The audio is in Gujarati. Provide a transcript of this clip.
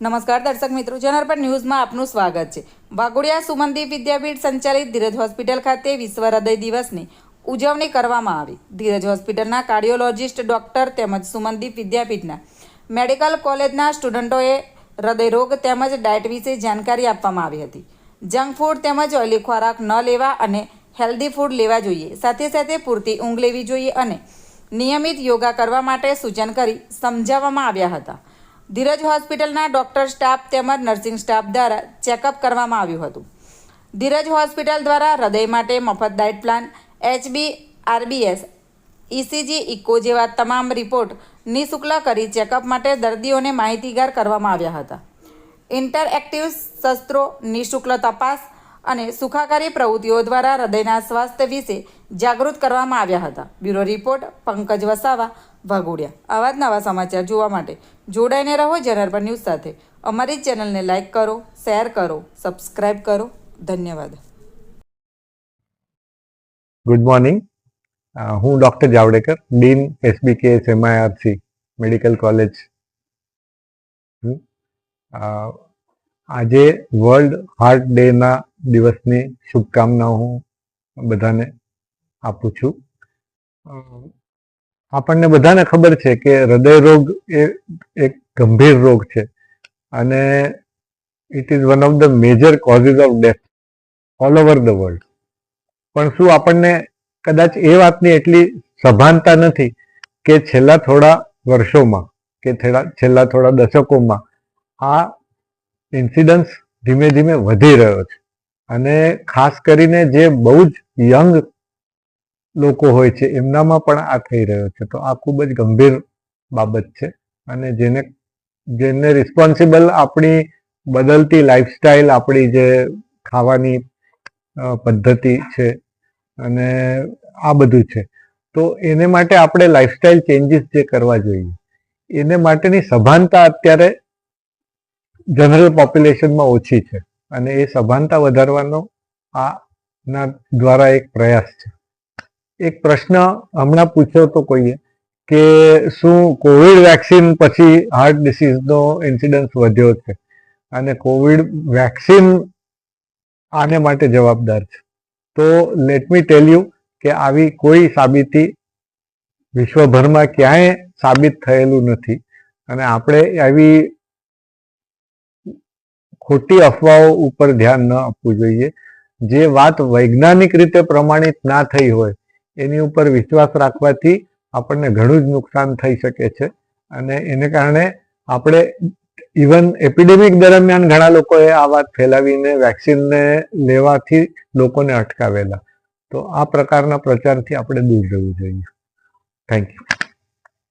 નમસ્કાર દર્શક મિત્રો જનરપર ન્યૂઝમાં આપનું સ્વાગત છે. વાઘોડિયા સુમનદીપ વિદ્યાપીઠ સંચાલિત ધીરજ હોસ્પિટલ ખાતે વિશ્વ હૃદય દિવસની ઉજવણી કરવામાં આવી. ધીરજ હોસ્પિટલના કાર્ડિયોલોજિસ્ટ ડોક્ટર તેમજ સુમનદીપ વિદ્યાપીઠના મેડિકલ કોલેજના સ્ટુડન્ટોએ હૃદયરોગ તેમજ ડાયટ વિશે જાણકારી આપવામાં આવી હતી. જંક ફૂડ તેમજ ઓઇલી ખોરાક ન લેવા અને હેલ્ધી ફૂડ લેવા જોઈએ. સાથે સાથે પૂરતી ઊંઘ લેવી જોઈએ અને નિયમિત યોગા કરવા માટે સૂચન કરી સમજાવવામાં આવ્યા હતા. ધીરજ હોસ્પિટલના ડોક્ટર સ્ટાફ તેમજ નર્સિંગ સ્ટાફ દ્વારા ચેકઅપ કરવામાં આવ્યું હતું. ધીરજ હોસ્પિટલ દ્વારા હૃદય માટે મફત diet plan, HB, RBS ECG echo જેવા તમામ રિપોર્ટ નિઃશુલ્ક કરી ચેકઅપ માટે દર્દીઓને માહિતીગાર કરવામાં આવ્યા હતા. ઇન્ટરએક્ટિવ શસ્ત્રો નિઃશુલ્ક તપાસ અને સુખાકારી પ્રવૃત્તિઓ દ્વારા હૃદયના સ્વાસ્થ્ય વિશે જાગૃત કરવામાં આવ્યા હતા. Bureau report, Pankaj Vasava, Vaghodiya. આવા જ નવા સમાચાર જોવા માટે જોડાઈને રહો જનરપર ન્યૂઝ સાથે. અમારી ચેનલને લાઇક કરો, શેર કરો સબસ્ક્રાઈબ કરો. ધન્યવાદ. ગુડ મોર્નિંગ હું doctor Javadekar, dean, SBK MIRC medical college. આજે વર્લ્ડ હાર્ટ ડેના દિવસની શુભકામનાઓ હું બધાને આપું છું. આપણને બધાને ખબર છે કે હૃદય રોગ એ એક ગંભીર રોગ છે અને it is one of the major causes of death all over the world પણ શું આપણને કદાચ એ વાતની એટલી સભાનતા નથી કે છેલ્લા થોડા વર્ષોમાં કે છેલ્લા થોડા દશકોમાં આ ઇન્સિડન્સ ધીમે ધીમે વધી રહ્યો છે. અને ખાસ કરીને જે બહુ જ યંગ લોકો હોય છે, એમનામાં પણ આ થઈ રહ્યો છે. તો આ ખૂબ જ ગંભીર બાબત છે અને જેને જેને રિસ્પોન્સિબલ આપણી બદલતી લાઈફસ્ટાઈલ આપણી જે ખાવાની પદ્ધતિ છે અને આ બધું છે. તો એને માટે આપણે લાઈફસ્ટાઈલ ચેન્જીસ જે કરવા જોઈએ, એને માટેની સભાનતા અત્યારે જનરલ પોપ્યુલેશનમાં ઓછી છે. અને એ સભાનતા વધારવાનો આ ના દ્વારા એક પ્રયાસ છે. એક પ્રશ્ન હમણાં પૂછ્યો તો કોઈએ કે શું કોવિડ વેક્સિન પછી હાર્ટ ડિસીઝનો ઇન્સિડન્સ વધ્યો છે? અને કોવિડ વેક્સિન આને માટે જવાબદાર છે. તો લેટ મી ટેલ યુ કે આવી કોઈ સાબિતી વિશ્વભરમાં ક્યાંય સાબિત થયેલું નથી. અને આપણે આવી ખોટી અફવાઓ ઉપર ધ્યાન ન આપવું જોઈએ. જે વાત વૈજ્ઞાનિક રીતે પ્રમાણિત ના થઈ હોય, એની ઉપર વિશ્વાસ રાખવાથી આપણને ઘણું જ નુકસાન થઈ શકે છે. અને એને કારણે આપણે ઇવન એપિડેમિક દરમિયાન ઘણા લોકોએ આ વાત ફેલાવીને વેક્સિનને લેવાથી લોકોને અટકાવેલા. તો આ પ્રકારના પ્રચારથી આપણે દૂર રહેવું જોઈએ. Thank you